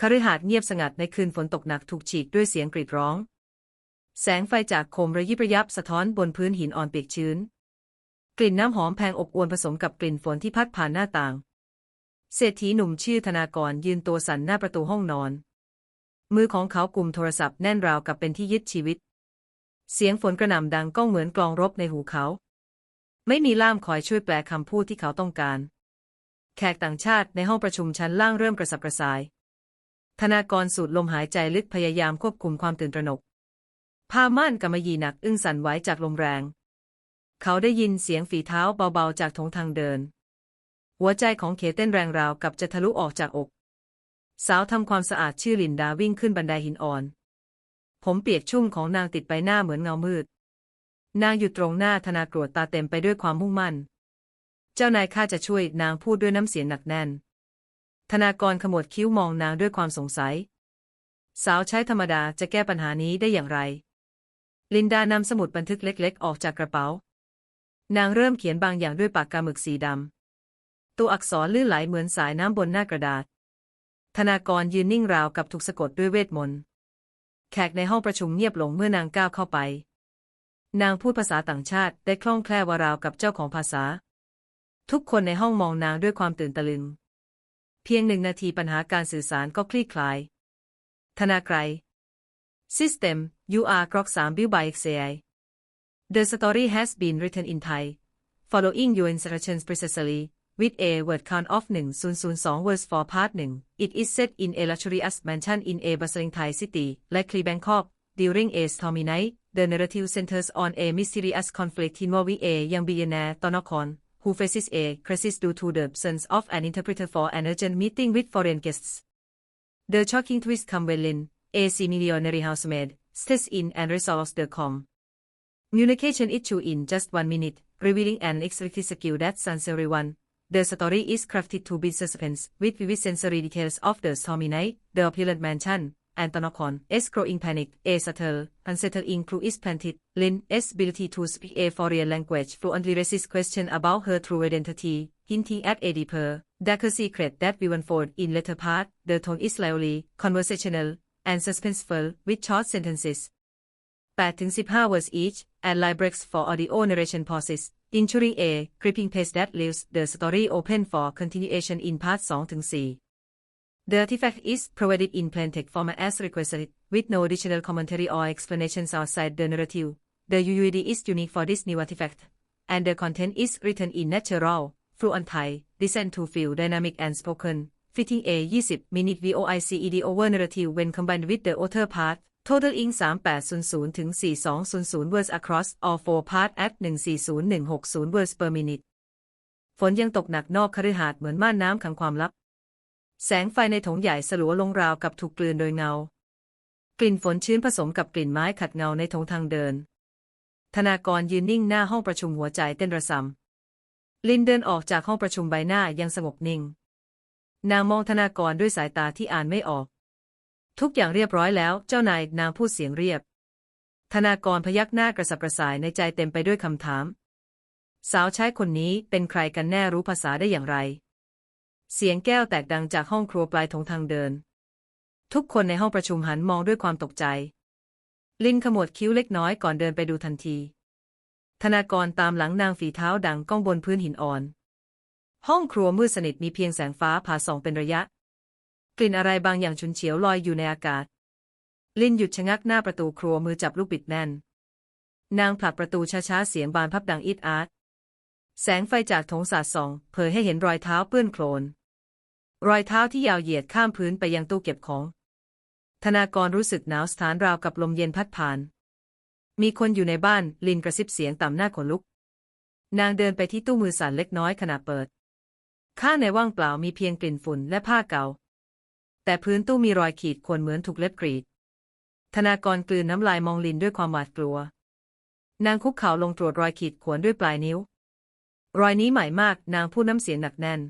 คฤหาสน์เงียบสงัดในคืนฝนตกหนักถูกฉีกด้วยเสียงกรีดร้อง แสงไฟจากโคมระยิบระยับสะท้อนบนพื้นหินอ่อนเปียกชื้น กลิ่นน้ำหอมแพงอบอวนผสมกับกลิ่นฝนที่พัดผ่านหน้าต่าง เศรษฐีหนุ่มชื่อธนากรยืนตัวสั่นหน้าประตูห้องนอน มือของเขากุมโทรศัพท์แน่นราวกับเป็นที่ยึดชีวิต เสียงฝนกระหน่ำดังก้องเหมือนกลองรบในหูเขา ไม่มีล่ามคอยช่วยแปลคำพูดที่เขาต้องการ แขกต่างชาติในห้องประชุมชั้นล่างเริ่มกระสับกระส่าย ธนากรสูดลมหายใจลึกพยายามควบคุมความตื่นตระหนกผ้าม่านกำมะหยี่หนักอึ้งสั่นไหวจากลมแรง เขาได้ยินเสียงฝีเท้าเบาๆจากทงทางเดิน หัวใจของเขเต้นแรงราวกับจะทะลุออกจากอก สาวทำความสะอาดชื่อลินดาวิ่งขึ้นบันไดหินอ่อน ผมเปียกชุ่มของนางติดไปหน้าเหมือนเงามืด นางอยู่ตรงหน้าธนากรวดตาเต็มไปด้วยความมุ่งมั่น เจ้านายข้าจะช่วยนางพูดด้วยน้ำเสียงหนักแน่น ธนากรขมวดคิ้วมองนางด้วยความสงสัย สาวใช้ธรรมดาจะแก้ปัญหานี้ได้อย่างไร ลินดานำสมุดบันทึกเล็ก ๆ ออกจากกระเป๋า นางเริ่มเขียนบางอย่างด้วยปากกาหมึกสีดำ ตัวอักษรลื่นไหลเหมือนสายน้ำบนหน้ากระดาษ ธนากรยืนนิ่งราวกับถูกสะกดด้วยเวทมนต์ แขกในห้องประชุมเงียบลงเมื่อนางก้าวเข้าไป นางพูดภาษาต่างชาติได้คล่องแคล่วราวกับเจ้าของภาษา ทุกคนในห้องมองนางด้วยความตื่นตะลึง เพียงหนึ่งนาทีปัญหาการสื่อสารก็คลี่คลาย ธนาไกร System UR Grok 3 built by XAI The story has been written in Thai following your instructions precisely with a word count of 1002 words for part 1 it is set in a luxurious mansion in a bustling Thai city likely Bangkok during a stormy night the narrative centers on a mysterious conflict involving a young billionaire Tonokon who faces a crisis due to the absence of an interpreter for an urgent meeting with foreign guests. The shocking twist comes when Lin, a semi-millionaire housemaid, steps in and resolves the communication issue in just one minute, revealing an executive skill that stuns everyone. The story is crafted to be suspense, with vivid sensory details of the stormy night, the opulent mansion, and Tonokon's growing panic, a subtle, unsettling clue is planted. Lin's ability to speak a foreign language fluently raises question about her true identity, hinting at a deeper, darker secret that will unfold in later part. The tone is lively, conversational, and suspenseful, with short sentences. 8-15 words each, and line breaks for audio narration pauses, ensuring a gripping pace that leaves the story open for continuation in part 2-4. The artifact is provided in plain text format as requested, with no additional commentary or explanations outside the narrative. The UUID is unique for this new artifact, and the content is written in natural, fluent Thai, designed to feel dynamic and spoken, fitting a 20-minute VOICED over narrative when combined with the author part, totaling 3800 ถึง4200 words across all four parts at 140160 words per minute ฝนยังตกหนักนอกคฤหาสน์เหมือนม่านน้ำขังความลับ แสงไฟในถงใหญ่สลัวลงราวกับถูกกลืนโดยเงา กลิ่นฝนชื้นผสมกับกลิ่นไม้ขัดเงาในถงทางเดิน ธนากรยืนนิ่งหน้าห้องประชุมหัวใจเต้นระสำลินเดินออกจากห้องประชุมใบหน้ายังสงบนิ่ง นางมองธนากรด้วยสายตาที่อ่านไม่ออก ทุกอย่างเรียบร้อยแล้ว เจ้านายนางพูดเสียงเรียบ ธนากรพยักหน้ากระสับกระส่ายในใจเต็มไปด้วยคำถาม สาวใช้คนนี้เป็นใครกันแน่รู้ภาษาได้อย่างไร เสียงแก้วแตกดังจากห้องครัวปลายถงทางเดิน ทุกคนในห้องประชุมหันมองด้วยความตกใจ ลินขมวดคิ้วเล็กน้อยก่อนเดินไปดูทันที ธนากรตามหลังนางฝีเท้าดังก้องบนพื้นหินอ่อน ห้องครัวมืดสนิทมีเพียงแสงฟ้าผ่าส่องเป็นระยะ กลิ่นอะไรบางอย่างฉุนเฉียวลอยอยู่ในอากาศ ลินหยุดชะงักหน้าประตูครัวมือจับลูกบิดแน่น นางผลักประตูช้าๆเสียงบานพับดังอิดอาร์ตแสงไฟจากถงสาดส่อง เผยให้เห็นรอยเท้าเปื้อนโคลน รอยเท้าที่ยาวเหยียดข้ามพื้นไปยังตู้เก็บของ ธนากรรู้สึกหนาวสถานราวกับลมเย็นพัดผ่าน มีคนอยู่ในบ้านลินกระซิบเสียงต่ำหน้าขนลุก นางเดินไปที่ตู้มือสั่นเล็กน้อยขณะเปิด ข้างในว่างเปล่ามีเพียงกลิ่นฝุ่นและผ้าเก่า แต่พื้นตู้มีรอยขีดข่วนเหมือนถูกเล็บกรีด ธนากรกลืนน้ำลายมองลินด้วยความหวาดกลัว นางคุกเข่าลงตรวจรอยขีดข่วนด้วยปลายนิ้ว รอยนี้ใหม่มาก นางพูดน้ำเสียงหนักแน่น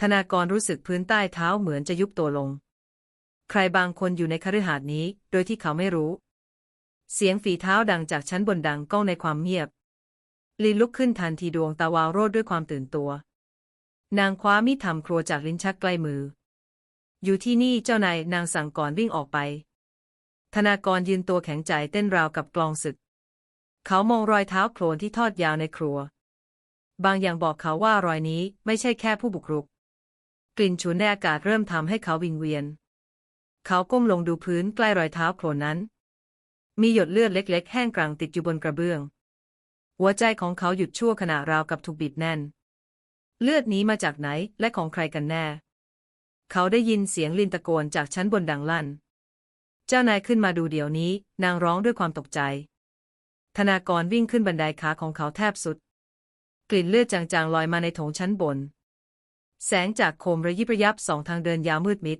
ธนากรรู้สึกพื้นใต้เท้าเหมือนจะยุบตัวลง ใครบางคนอยู่ในคฤหาสน์นี้ โดยที่เขาไม่รู้ เสียงฝีเท้าดังจากชั้นบนดังก้องในความเงียบลินลุกขึ้นทันทีดวงตาวาวโรดด้วยความตื่นตัว นางคว้ามีดทำครัวจากลิ้นชักใกล้มือ อยู่ที่นี่เจ้านายนางสั่งก่อนวิ่งออกไป ธนากรยืนตัวแข็งใจเต้นราวกับกลองศึก เขามองรอยเท้าโคลนที่ทอดยาวในครัว บางอย่างบอกเขาว่ารอยนี้ไม่ใช่แค่ผู้บุกรุก กลิ่นฉุนในอากาศเริ่มทำให้เขาวิงเวียน เขาก้มลงดูพื้นใกล้รอยเท้าโคลนนั้น มีหยดเลือดเล็ก ๆ แห้งกรังติดอยู่บนกระเบื้อง หัวใจของเขาหยุดชั่วขณะราวกับถูกบีบแน่น เลือดนี้มาจากไหนและของใครกันแน่ เขาได้ยินเสียงลินตะโกนจากชั้นบนดังลั่น เจ้านายขึ้นมาดูเดี๋ยวนี้ นางร้องด้วยความตกใจ ธนากรวิ่งขึ้นบันไดขาของเขาแทบสุด กลิ่นเลือดจางๆลอยมาในโถงชั้นบน แสงจากโคมระยิบระยับสองทางเดินยาวมืดมิด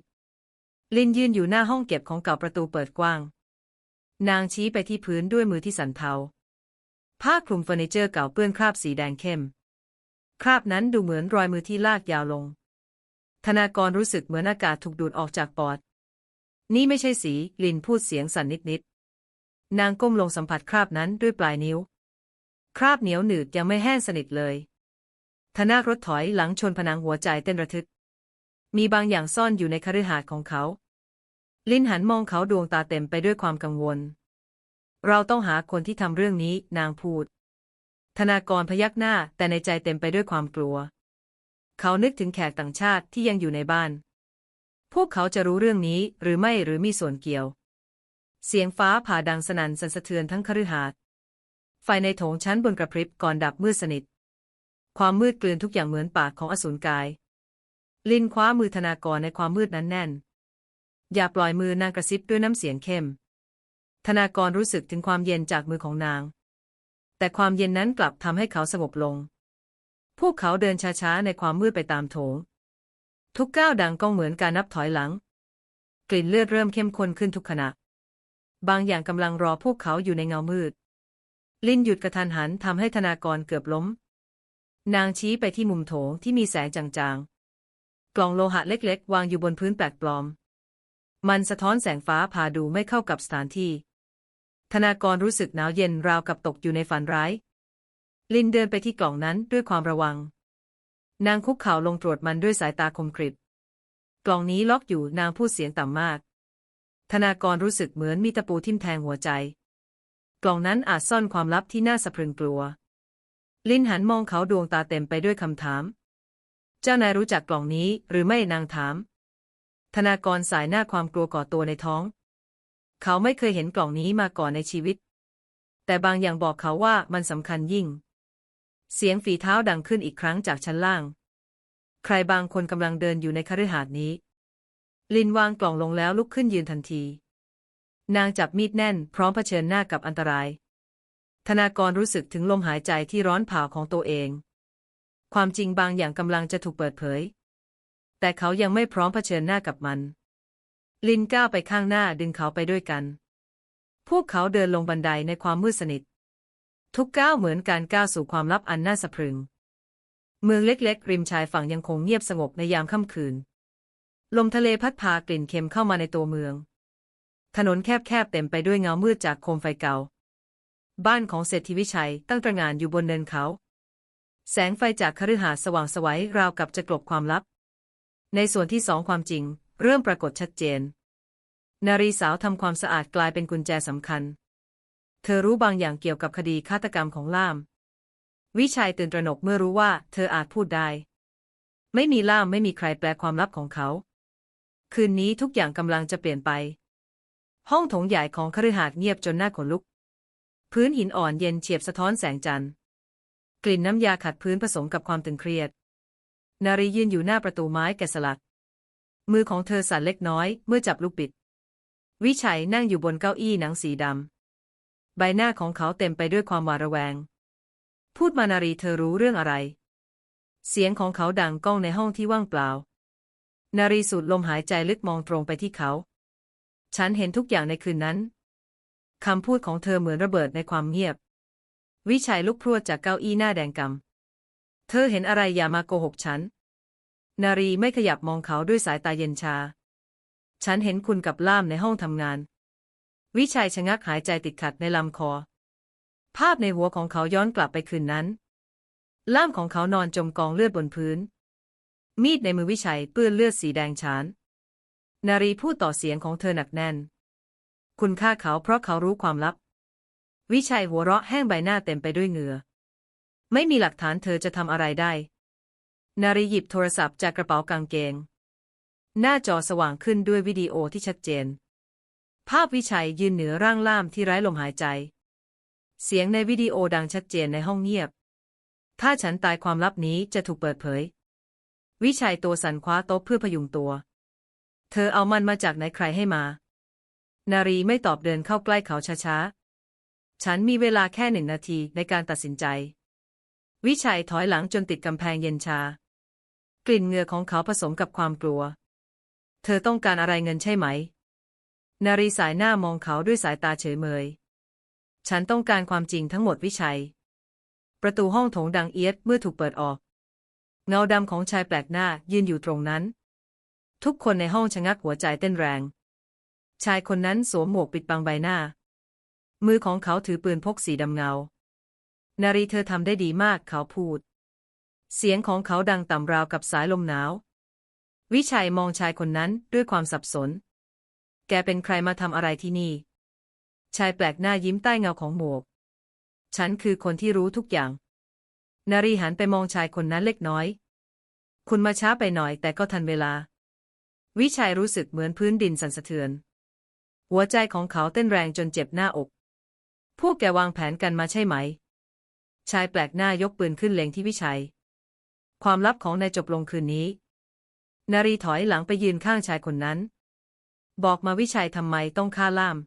ลินยืนอยู่หน้าห้องเก็บของเก่าประตูเปิดกว้าง นางชี้ไปที่พื้นด้วยมือที่สันเทา ผ้าคลุมเฟอร์นิเจอร์เก่าเปื้อนคราบสีแดงเข้ม คราบนั้นดูเหมือนรอยมือที่ลากยาวลง ธนากรรู้สึกเหมือนอากาศถูกดูดออกจากปอด นี่ไม่ใช่สี ลินพูดเสียงสั่นนิดๆ นางก้มลงสัมผัสคราบนั้นด้วยปลายนิ้ว คราบเหนียวหนืดยังไม่แห้งสนิทเลย ธนารถถอยหลังชนผนังหัวใจเต้นระทึก มีบางอย่างซ่อนอยู่ในคฤหาสน์ของเขา ลินหันมองเขาดวงตาเต็มไปด้วยความกังวล เราต้องหาคนที่ทำเรื่องนี้นางพูด ธนากรพยักหน้าแต่ในใจเต็มไปด้วยความกลัว เขานึกถึงแขกต่างชาติที่ยังอยู่ในบ้าน พวกเขาจะรู้เรื่องนี้หรือไม่หรือมีส่วนเกี่ยว เสียงฟ้าผ่าดังสนั่นสั่นสะเทือนทั้งคฤหาสน์ไฟในโถงชั้นบนกระพริบก่อนดับมืดสนิท ความมืดกลืนทุกอย่างเหมือนปากของอสูรกาย ลินคว้ามือธนากรในความมืดนั้นแน่น อย่าปล่อยมือนางกระซิบด้วยน้ำเสียงเข้ม ธนากรรู้สึกถึงความเย็นจากมือของนาง แต่ความเย็นนั้นกลับทำให้เขาสงบลง พวกเขาเดินช้าๆในความมืดไปตามโถง ทุกก้าวดังก้องเหมือนการนับถอยหลัง กลิ่นเลือดเริ่มเข้มข้นขึ้นทุกขณะ บางอย่างกำลังรอพวกเขาอยู่ในเงามืด ลินหยุดกระทันหันทำให้ธนากรเกือบล้ม นางชี้ไปที่มุมโถงที่มีแสงจางๆ กล่องโลหะเล็กๆ วางอยู่บนพื้นแปลกปลอม มันสะท้อนแสงฟ้าพาดูไม่เข้ากับสถานที่ ธนากรรู้สึกหนาวเย็นราวกับตกอยู่ในฝันร้าย ลินเดินไปที่กล่องนั้นด้วยความระวัง นางคุกเข่าลงตรวจมันด้วยสายตาคมกริบ กล่องนี้ล็อกอยู่นางพูดเสียงต่ำมาก ธนากรรู้สึกเหมือนมีตะปูทิ่มแทงหัวใจ กล่องนั้นอาจซ่อนความลับที่น่าสะพรึงกลัว ลินหันมองเขาดวงตาเต็มไปด้วยคำถาม เจ้านายรู้จักกล่องนี้หรือไม่นางถาม ธนากรสายหน้าความกลัวก่อตัวในท้อง เขาไม่เคยเห็นกล่องนี้มาก่อนในชีวิต แต่บางอย่างบอกเขาว่ามันสำคัญยิ่ง เสียงฝีเท้าดังขึ้นอีกครั้งจากชั้นล่าง ใครบางคนกำลังเดินอยู่ในคฤหาสน์นี้ ลินวางกล่องลงแล้วลุกขึ้นยืนทันที นางจับมีดแน่นพร้อมเผชิญหน้ากับอันตราย ธนากรรู้สึกถึงลมหายใจที่ร้อนเผาของตัวเอง ความจริงบางอย่างกำลังจะถูกเปิดเผย แต่เขายังไม่พร้อมเผชิญหน้ากับมัน ลินก้าวไปข้างหน้าดึงเขาไปด้วยกัน พวกเขาเดินลงบันไดในความมืดสนิท ทุกก้าวเหมือนการก้าวสู่ความลับอันน่าสะพรึง เมืองเล็กๆ ริมชายฝั่งยังคงเงียบสงบในยามค่ำคืน ลมทะเลพัดพากลิ่นเค็มเข้ามาในตัวเมือง ถนนแคบๆเต็มไปด้วยเงามืดจากโคมไฟเก่า บ้านของเศรษฐีวิชัยตั้งตระหง่านอยู่บนเนินเขา แสงไฟจากคฤหาสน์สว่างสวัยราวกับจะกลบความลับ ในส่วนที่สองความจริง เริ่มปรากฏชัดเจน นารีสาวทำความสะอาดกลายเป็นกุญแจสำคัญ เธอรู้บางอย่างเกี่ยวกับคดีฆาตกรรมของล่าม วิชัยตื่นตระหนกเมื่อรู้ว่าเธออาจพูดได้ ไม่มีล่ามไม่มีใครแปลความลับของเขา คืนนี้ทุกอย่างกำลังจะเปลี่ยนไป ห้องโถงใหญ่ของคฤหาสน์เงียบจนน่าขนลุก พื้นหินอ่อนเย็นเฉียบสะท้อนแสงจันทร์ กลิ่นน้ำยาขัดพื้นผสมกับความตึงเครียด นารียืนอยู่หน้าประตูไม้แกะสลัก มือของเธอสั่นเล็กน้อยเมื่อจับลูกบิด วิชัยนั่งอยู่บนเก้าอี้หนังสีดำ ใบหน้าของเขาเต็มไปด้วยความหวาดระแวง พูดมานารีเธอรู้เรื่องอะไร เสียงของเขาดังก้องในห้องที่ว่างเปล่า นารีสูดลมหายใจลึกมองตรงไปที่เขา ฉันเห็นทุกอย่างในคืนนั้น คำพูดของเธอเหมือนระเบิดในความเงียบ วิชัยลุกพรวดจากเก้าอี้หน้าแดงกำ เธอเห็นอะไรอย่ามาโกหกฉัน นารีไม่ขยับมองเขาด้วยสายตาเย็นชา ฉันเห็นคุณกับล่ามในห้องทำงาน วิชัยชะงักหายใจติดขัดในลำคอ ภาพในหัวของเขาย้อนกลับไปคืนนั้น ล่ามของเขานอนจมกองเลือดบนพื้น มีดในมือวิชัยเปื้อนเลือดสีแดงฉาน นารีพูดต่อเสียงของเธอหนักแน่น คุณฆ่าเขาเพราะเขารู้ความลับ วิชัยหัวเราะแห้งใบหน้าเต็มไปด้วยเหงื่อ ไม่มีหลักฐานเธอจะทำอะไรได้ นารีหยิบโทรศัพท์จากกระเป๋ากางเกง หน้าจอสว่างขึ้นด้วยวิดีโอที่ชัดเจน ภาพวิชัยยืนเหนือร่างล่ามที่ไร้ลมหายใจ เสียงในวิดีโอดังชัดเจนในห้องเงียบ ถ้าฉันตายความลับนี้จะถูกเปิดเผย วิชัยตัวสั่นคว้าโต๊ะเพื่อพยุงตัว เธอเอามันมาจากไหนใครให้มา นารีไม่ตอบเดินเข้าใกล้เขาช้าๆ ฉันมีเวลาแค่หนึ่งนาทีในการตัดสินใจ วิชัยถอยหลังจนติดกำแพงเย็นชา กลิ่นเหงื่อของเขาผสมกับความกลัว เธอต้องการอะไรเงินใช่ไหม นารีสายหน้ามองเขาด้วยสายตาเฉยเมย ฉันต้องการความจริงทั้งหมดวิชัย ประตูห้องโถงดังเอียดเมื่อถูกเปิดออก เงาดำของชายแปลกหน้ายืนอยู่ตรงนั้น ทุกคนในห้องชะงักหัวใจเต้นแรง ชายคนนั้นสวมหมวกปิดบังใบหน้า มือของเขาถือปืนพกสีดำเงา นารีเธอทำได้ดีมากเขาพูด เสียงของเขาดังต่ำราวกับสายลมหนาว วิชัยมองชายคนนั้นด้วยความสับสน แกเป็นใครมาทำอะไรที่นี่ ชายแปลกหน้ายิ้มใต้เงาของหมวก ฉันคือคนที่รู้ทุกอย่าง นารีหันไปมองชายคนนั้นเล็กน้อย คุณมาช้าไปหน่อยแต่ก็ทันเวลา วิชัยรู้สึกเหมือนพื้นดินสั่นสะเทือน หัวใจของเขาเต้นแรงจนเจ็บหน้าอก พวกแกวางแผนกันมาใช่ไหม ชายแปลกหน้ายกปืนขึ้นเล็งที่วิชัย ความลับของนายจบลงคืนนี้ นารีถอยหลังไปยืนข้างชายคนนั้น บอกมาวิชัยทำไมต้องฆ่าล่าม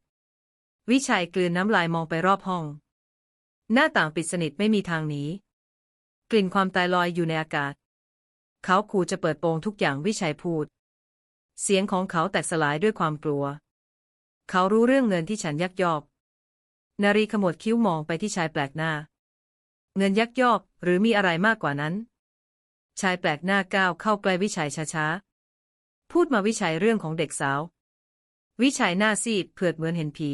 วิชัยกลืนน้ำลายมองไปรอบห้อง หน้าต่างปิดสนิทไม่มีทางหนีกลิ่นความตายลอยอยู่ในอากาศ เขาขู่จะเปิดโปงทุกอย่างวิชัยพูด เสียงของเขาแตกสลายด้วยความกลัว เขารู้เรื่องเงินที่ฉันยักยอก นารีขมวดคิ้วมองไปที่ชายแปลกหน้า เงินยักยอกหรือมีอะไรมากกว่านั้น ชายแปลกหน้าก้าวเข้าใกล้วิชัยช้าๆ พูดมาวิชัยเรื่องของเด็กสาว วิชัยหน้าซีดเผือดเหมือนเห็นผี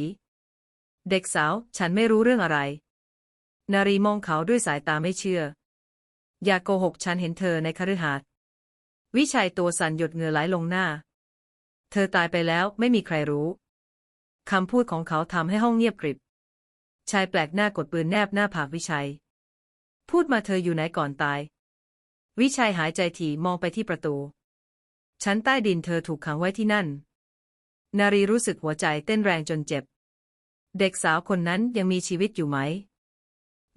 เด็กสาวฉันไม่รู้เรื่องอะไร นารีมองเขาด้วยสายตาไม่เชื่อ อย่าโกหกฉันเห็นเธอในคฤหาสน์วิชัยตัวสั่นหยดเหงื่อไหลลงหน้า เธอตายไปแล้วไม่มีใครรู้ คำพูดของเขาทำให้ห้องเงียบกริบ ชายแปลกหน้ากดปืนแนบหน้าผากวิชัย พูดมาเธออยู่ไหนก่อนตาย วิชัยหายใจถี่มองไปที่ประตู ชั้นใต้ดินเธอถูกขังไว้ที่นั่น นารีรู้สึกหัวใจเต้นแรงจนเจ็บ เด็กสาวคนนั้นยังมีชีวิตอยู่ไหม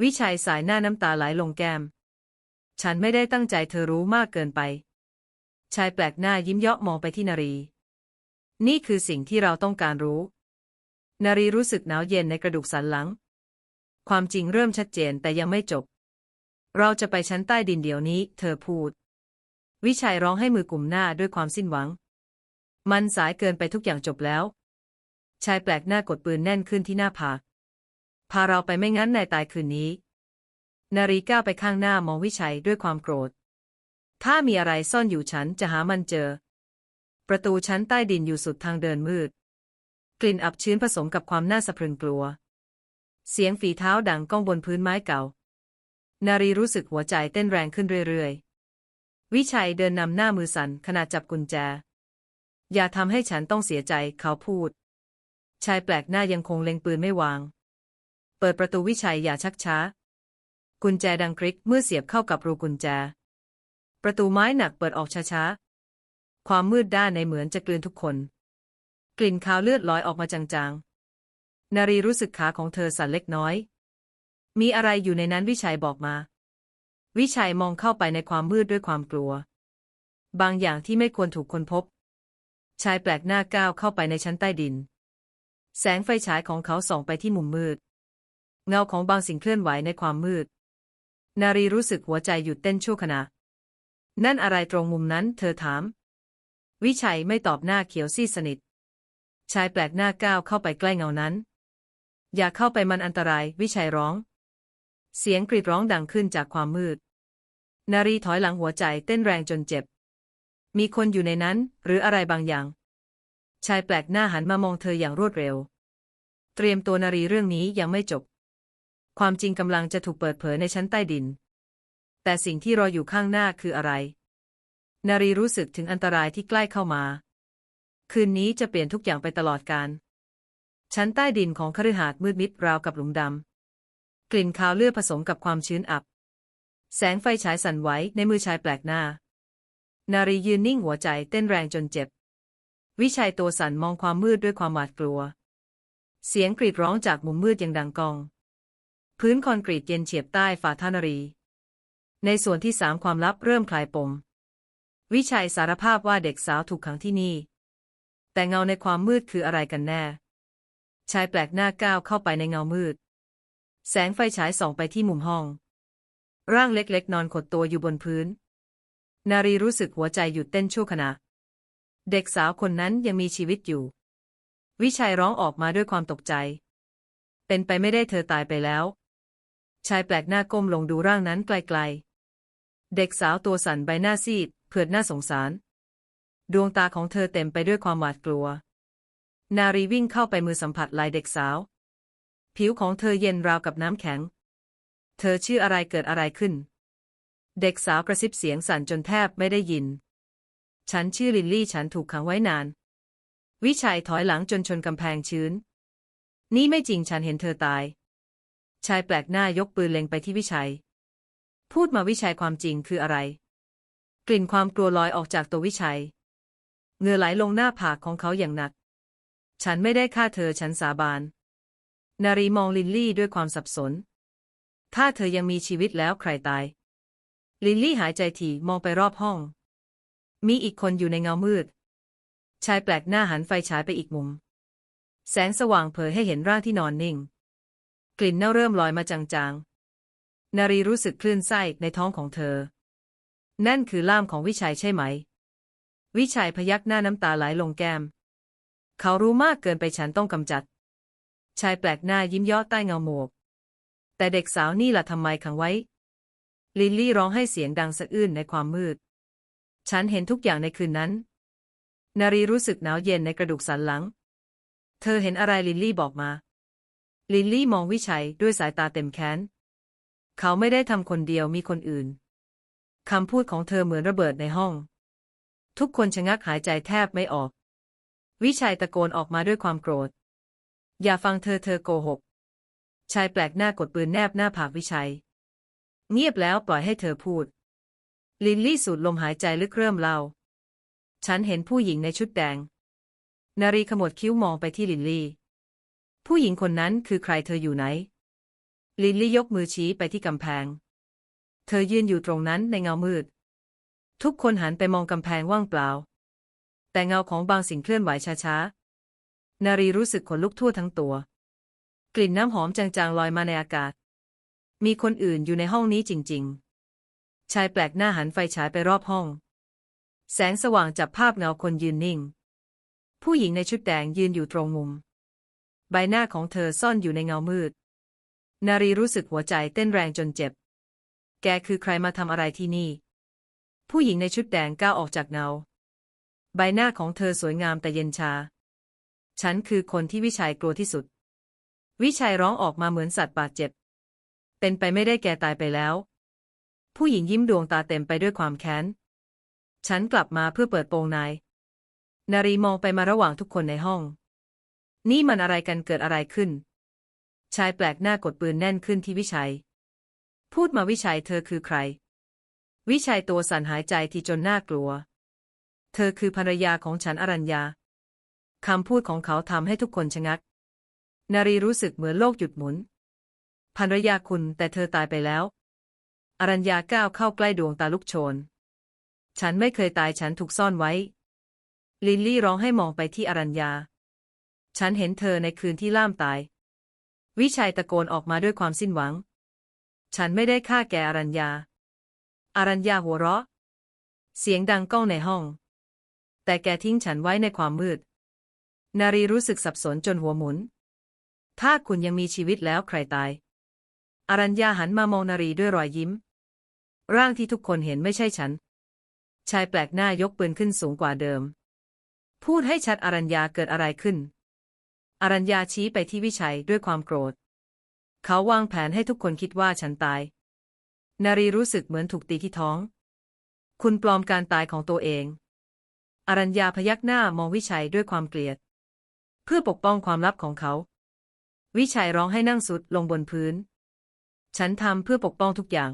วิชัยสายหน้าน้ำตาไหลลงแก้ม ฉันไม่ได้ตั้งใจเธอรู้มากเกินไป ชายแปลกหน้ายิ้มเยาะมองไปที่นารี นี่คือสิ่งที่เราต้องการรู้ นารีรู้สึกหนาวเย็นในกระดูกสันหลัง ความจริงเริ่มชัดเจนแต่ยังไม่จบ เราจะไปชั้นใต้ดินเดี๋ยวนี้ เธอพูด วิชัยร้องให้มือกลุ่มหน้าด้วยความสิ้นหวัง มันสายเกินไปทุกอย่างจบแล้ว ชายแปลกหน้ากดปืนแน่นขึ้นที่หน้าผากพาเราไปไม่งั้นนายตายคืนนี้ นารีก้าวไปข้างหน้ามองวิชัยด้วยความโกรธ ถ้ามีอะไรซ่อนอยู่ฉันจะหามันเจอ ประตูชั้นใต้ดินอยู่สุดทางเดินมืด กลิ่นอับชื้นผสมกับความน่าสะพรึงกลัว เสียงฝีเท้าดังก้องบนพื้นไม้เก่า นารีรู้สึกหัวใจเต้นแรงขึ้นเรื่อยๆ วิชัยเดินนำหน้ามือสั่นขณะจับกุญแจ อย่าทำให้ฉันต้องเสียใจเขาพูด ชายแปลกหน้ายังคงเล็งปืนไม่วาง เปิดประตูวิชัยอย่าชักช้า กุญแจดังคลิกเมื่อเสียบเข้ากับรูกุญแจ ประตูไม้หนักเปิดออกช้าๆ ความมืดด้านในเหมือนจะกลืนทุกคน กลิ่นคาวเลือดลอยออกมาจางๆ นารีรู้สึกขาของเธอสั่นเล็กน้อย มีอะไรอยู่ในนั้นวิชัยบอกมา วิชัยมองเข้าไปในความมืดด้วยความกลัว บางอย่างที่ไม่ควรถูกคนพบ ชายแปลกหน้าก้าวเข้าไปในชั้นใต้ดิน แสงไฟฉายของเขาส่องไปที่มุมมืด เงาของบางสิ่งเคลื่อนไหวในความมืด นารีรู้สึกหัวใจหยุดเต้นชั่วขณะ นั่นอะไรตรงมุมนั้น เธอถาม วิชัยไม่ตอบหน้าเขียวซีดสนิท ชายแปลกหน้าก้าวเข้าไปใกล้เงานั้น อย่าเข้าไปมันอันตราย วิชัยร้อง เสียงกรีดร้องดังขึ้นจากความมืด นารีถอยหลังหัวใจเต้นแรงจนเจ็บ มีคนอยู่ในนั้น หรืออะไรบางอย่าง ชายแปลกหน้าหันมามองเธออย่างรวดเร็ว เตรียมตัวนารีเรื่องนี้ยังไม่จบ ความจริงกำลังจะถูกเปิดเผยในชั้นใต้ดิน แต่สิ่งที่รออยู่ข้างหน้าคืออะไร นารีรู้สึกถึงอันตรายที่ใกล้เข้ามา คืนนี้จะเปลี่ยนทุกอย่างไปตลอดกาลชั้นใต้ดินของคฤหาสน์มืดมิดราวกับหลุมดำ กลิ่นคาวเลือดผสมกับความชื้นอับ แสงไฟฉายสั่นไหวในมือชายแปลกหน้า นารียืนนิ่งหัวใจเต้นแรงจนเจ็บ วิชัยตัวสั่นมองความมืดด้วยความหวาดกลัว เสียงกรีดร้องจากมุมมืดยังดังกอง พื้นคอนกรีตเย็นเฉียบใต้ฝ่าท่านารี ในส่วนที่สามความลับเริ่มคลายปม วิชัยสารภาพว่าเด็กสาวถูกขังที่นี่ แต่เงาในความมืดคืออะไรกันแน่ ชายแปลกหน้าก้าวเข้าไปในเงามืด แสงไฟฉายส่องไปที่มุมห้อง ร่างเล็กๆ นอนขดตัวอยู่บนพื้น นารีรู้สึกหัวใจหยุดเต้นชั่วขณะ เด็กสาวคนนั้นยังมีชีวิตอยู่ วิชัยร้องออกมาด้วยความตกใจ เป็นไปไม่ได้เธอตายไปแล้ว ชายแปลกหน้าก้มลงดูร่างนั้นไกลๆ เด็กสาวตัวสั่นใบหน้าซีด เผือดหน้าสงสาร ดวงตาของเธอเต็มไปด้วยความหวาดกลัว นารีวิ่งเข้าไปมือสัมผัสลายเด็กสาว ผิวของเธอเย็นราวกับน้ำแข็ง เธอชื่ออะไรเกิดอะไรขึ้น เด็กสาวกระซิบเสียงสั่นจนแทบไม่ได้ยิน ฉันชื่อลิลลี่ฉันถูกขังไว้นาน วิชัยถอยหลังจนชนกำแพงชื้น นี่ไม่จริงฉันเห็นเธอตาย ชายแปลกหน้ายกปืนเล็งไปที่วิชัย พูดมาวิชัยความจริงคืออะไร กลิ่นความกลัวลอยออกจากตัววิชัย เหงื่อไหลลงหน้าผากของเขาอย่างหนัก ฉันไม่ได้ฆ่าเธอฉันสาบาน นารีมองลิลลี่ด้วยความสับสน ถ้าเธอยังมีชีวิตแล้วใครตาย ลิลลี่หายใจถี่มองไปรอบห้อง มีอีกคนอยู่ในเงามืด ชายแปลกหน้าหันไฟฉายไปอีกมุม แสงสว่างเผยให้เห็นร่างที่นอนนิ่ง กลิ่นเน่าเริ่มลอยมาจางๆ นารีรู้สึกคลื่นไส้ในท้องของเธอ นั่นคือล่ามของวิชัยใช่ไหม วิชัยพยักหน้าน้ำตาไหลลงแก้ม เขารู้มากเกินไปฉันต้องกำจัด ชายแปลกหน้ายิ้มย่อใต้เงาหมวก แต่เด็กสาวนี่ล่ะทำไมขังไว้ ลิลลี่ร้องให้เสียงดังสะอื้นในความมืด ฉันเห็นทุกอย่างในคืนนั้น นารีรู้สึกหนาวเย็นในกระดูกสันหลัง เธอเห็นอะไรลิลลี่บอกมา ลิลลี่มองวิชัยด้วยสายตาเต็มแค้น เขาไม่ได้ทำคนเดียวมีคนอื่นคำพูดของเธอเหมือนระเบิดในห้อง ทุกคนชะงักหายใจแทบไม่ออก วิชัยตะโกนออกมาด้วยความโกรธ อย่าฟังเธอเธอโกหก ชายแปลกหน้ากดปืนแนบหน้าผากวิชัย เงียบแล้วปล่อยให้เธอพูด ลิลลี่สูดลมหายใจลึกเริ่มเล่า ฉันเห็นผู้หญิงในชุดแดง นารีขมวดคิ้วมองไปที่ลิลลี่ ผู้หญิงคนนั้นคือใครเธออยู่ไหน ลิลลี่ยกมือชี้ไปที่กำแพง เธอยืนอยู่ตรงนั้นในเงามืด ทุกคนหันไปมองกำแพงว่างเปล่า แต่เงาของบางสิ่งเคลื่อนไหวช้าๆ นารีรู้สึกขนลุกทั่วทั้งตัว กลิ่นน้ำหอมจางๆลอยมาในอากาศ มีคนอื่นอยู่ในห้องนี้จริงๆ ชายแปลกหน้าหันไฟฉายไปรอบห้อง แสงสว่างจับภาพเงาคนยืนนิ่ง ผู้หญิงในชุดแดงยืนอยู่ตรงมุม ใบหน้าของเธอซ่อนอยู่ในเงามืด นารีรู้สึกหัวใจเต้นแรงจนเจ็บ แกคือใครมาทำอะไรที่นี่ ผู้หญิงในชุดแดงก้าวออกจากเงา ใบหน้าของเธอสวยงามแต่เย็นชา ฉันคือคนที่วิชัยกลัวที่สุด วิชัยร้องออกมาเหมือนสัตว์บาดเจ็บ เป็นไปไม่ได้แกตายไปแล้ว ผู้หญิงยิ้มดวงตาเต็มไปด้วยความแค้น ฉันกลับมาเพื่อเปิดโปงนาย นารีมองไปมาระหว่างทุกคนในห้อง นี่มันอะไรกันเกิดอะไรขึ้น ชายแปลกหน้ากดปืนแน่นขึ้นที่วิชัย พูดมาวิชัยเธอคือใคร วิชัยตัวสั่นหายใจที่จนน่ากลัว เธอคือภรรยาของฉันอรัญญา คำพูดของเขาทำให้ทุกคนชะงัก นารีรู้สึกเหมือนโลกหยุดหมุน ภรรยาคุณแต่เธอตายไปแล้ว อรัญญาก้าวเข้าใกล้ดวงตาลุกโชน ฉันไม่เคยตายฉันถูกซ่อนไว้ ลิลลี่ร้องให้มองไปที่อรัญญา ฉันเห็นเธอในคืนที่ล่ามตาย วิชัยตะโกนออกมาด้วยความสิ้นหวัง ฉันไม่ได้ฆ่าแกอรัญญา อรัญญาหัวเราะ เสียงดังก้องในห้อง แต่แกทิ้งฉันไว้ในความมืด นารีรู้สึกสับสนจนหัวหมุน ถ้าคุณยังมีชีวิตแล้วใครตายอรัญญาหันมามองนารีด้วยรอยยิ้ม ร่างที่ทุกคนเห็นไม่ใช่ฉัน ชายแปลกหน้ายกปืนขึ้นสูงกว่าเดิม พูดให้ชัดอรัญญาเกิดอะไรขึ้นอรัญญาชี้ไปที่วิชัยด้วยความโกรธ เขาวางแผนให้ทุกคนคิดว่าฉันตาย นารีรู้สึกเหมือนถูกตีที่ท้อง คุณปลอมการตายของตัวเอง อรัญญาพยักหน้ามองวิชัยด้วยความเกลียด เพื่อปกป้องความลับของเขา วิชัยร้องให้นั่งสุดลงบนพื้น ฉันทำเพื่อปกป้องทุกอย่าง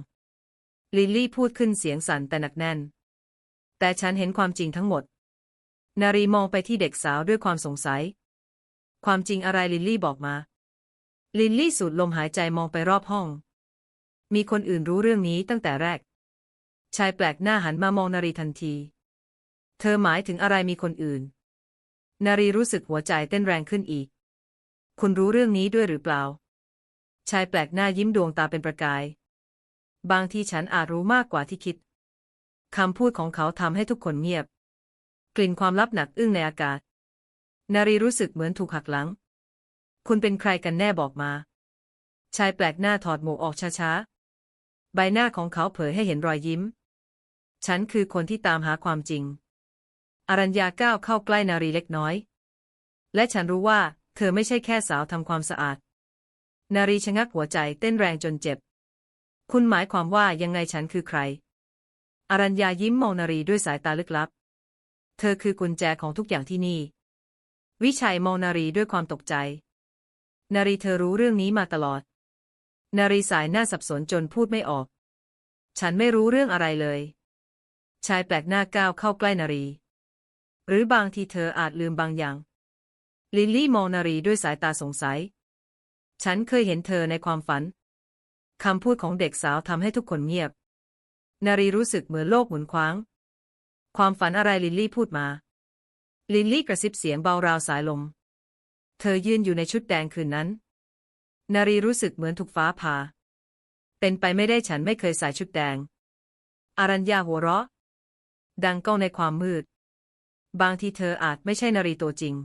ลิลลี่พูดขึ้นเสียงสั่นแต่หนักแน่น แต่ฉันเห็นความจริงทั้งหมด นารีมองไปที่เด็กสาวด้วยความสงสัย ความจริงอะไรลิลลี่บอกมา ลิลลี่สูดลมหายใจมองไปรอบห้อง มีคนอื่นรู้เรื่องนี้ตั้งแต่แรก ชายแปลกหน้าหันมามองนารีทันที เธอหมายถึงอะไรมีคนอื่น นารีรู้สึกหัวใจเต้นแรงขึ้นอีก คุณรู้เรื่องนี้ด้วยหรือเปล่า ชายแปลกหน้ายิ้มดวงตาเป็นประกาย บางทีฉันอาจรู้มากกว่าที่คิด คำพูดของเขาทำให้ทุกคนเงียบ กลิ่นความลับหนักอึ้งในอากาศ นารีรู้สึกเหมือนถูกหักหลัง คุณเป็นใครกันแน่บอกมา ชายแปลกหน้าถอดหมวกออกช้าๆ ใบหน้าของเขาเผยให้เห็นรอยยิ้ม ฉันคือคนที่ตามหาความจริง อรัญญาก้าวเข้าใกล้นารีเล็กน้อย และฉันรู้ว่า เธอไม่ใช่แค่สาวทำความสะอาด นารีชะงักหัวใจเต้นแรงจนเจ็บ คุณหมายความว่ายังไงฉันคือใคร อรัญญายิ้มมองนารีด้วยสายตาลึกลับ เธอคือกุญแจของทุกอย่างที่นี่ วิชัยมองนารีด้วยความตกใจ นารีเธอรู้เรื่องนี้มาตลอด นารีสายหน้าสับสนจนพูดไม่ออก ฉันไม่รู้เรื่องอะไรเลย ชายแปลกหน้าก้าวเข้าใกล้นารี หรือบางทีเธออาจลืมบางอย่าง ลิลลี่มองนารีด้วยสายตาสงสัย ฉันเคยเห็นเธอในความฝัน คำพูดของเด็กสาวทำให้ทุกคนเงียบ นารีรู้สึกเหมือนโลกหมุนคว้าง ความฝันอะไรลิลลี่พูดมา ลิลลี่กระซิบเสียงเบาราวสายลม เธอยืนอยู่ในชุดแดงคืนนั้น นารีรู้สึกเหมือนถูกฟ้าผ่า เป็นไปไม่ได้ฉันไม่เคยใส่ชุดแดง อารัญญาหัวเราะ ดังก้องในความมืด บางทีเธออาจไม่ใช่นารีตัวจริง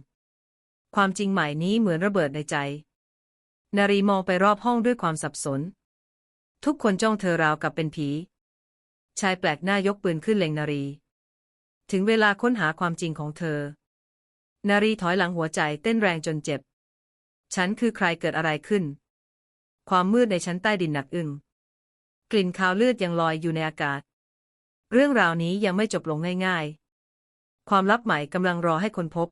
ความจริงใหม่นี้เหมือนระเบิดในใจ นารีมองไปรอบห้องด้วยความสับสน ทุกคนจ้องเธอราวกับเป็นผี ชายแปลกหน้ายกปืนขึ้นเล็งนารี ถึงเวลาค้นหาความจริงของเธอ นารีถอยหลังหัวใจเต้นแรงจนเจ็บ ฉันคือใครเกิดอะไรขึ้น ความมืดในชั้นใต้ดินหนักอึ้งกลิ่นคาวเลือดยังลอยอยู่ในอากาศ เรื่องราวนี้ยังไม่จบลงง่ายๆ ความลับใหม่กำลังรอให้คนพบ